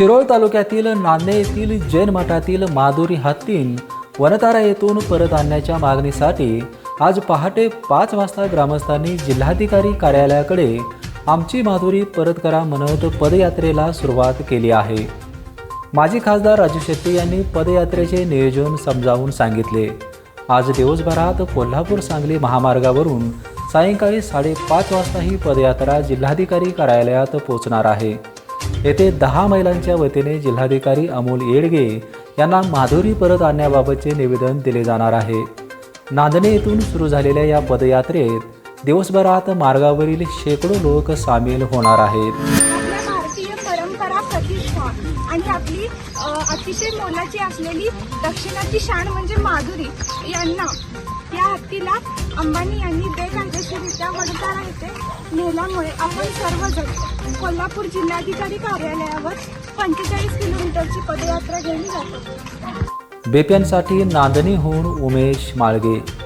शिरोळ तालुक्यातील नांदे येथील जैन मठातील माधुरी हत्तीन वनतारा येथून परत आणण्याच्या मागणीसाठी आज पहाटे पाच वाजता ग्रामस्थांनी जिल्हाधिकारी कार्यालयाकडे आमची माधुरी परत करा म्हणत पदयात्रेला सुरुवात केली आहे. माजी खासदार राजू शेट्टी यांनी पदयात्रेचे नियोजन समजावून सांगितले. आज दिवसभरात कोल्हापूर सांगली महामार्गावरून सायंकाळी साडेपाच वाजता ही पदयात्रा जिल्हाधिकारी कार्यालयात पोहोचणार आहे. येथे दहा महिलांच्या वतीने जिल्हाधिकारी अमोल येडगे यांना माधुरी परत आणण्याबाबतचे निवेदन दिले जाणार आहे. नांदणे येथून सुरू झालेल्या या पदयात्रेत दिवसभरात मार्गावरील शेकडो लोक सामील होणार आहेत. आणि आपली अतिशय मोलाची असलेली दक्षिणाची शान म्हणजे माधुरी यांना व्यक्तीला अंबानी यांनी बेकायदेशीरित्या वडता येथे नेल्यामुळे आपण सर्वजण कोल्हापूर जिल्हाधिकारी कार्यालयावर पंचेचाळीस किलोमीटरची पदयात्रा घेऊन जातो. बेप्यांसाठी नांदणीहून उमेश माळगे.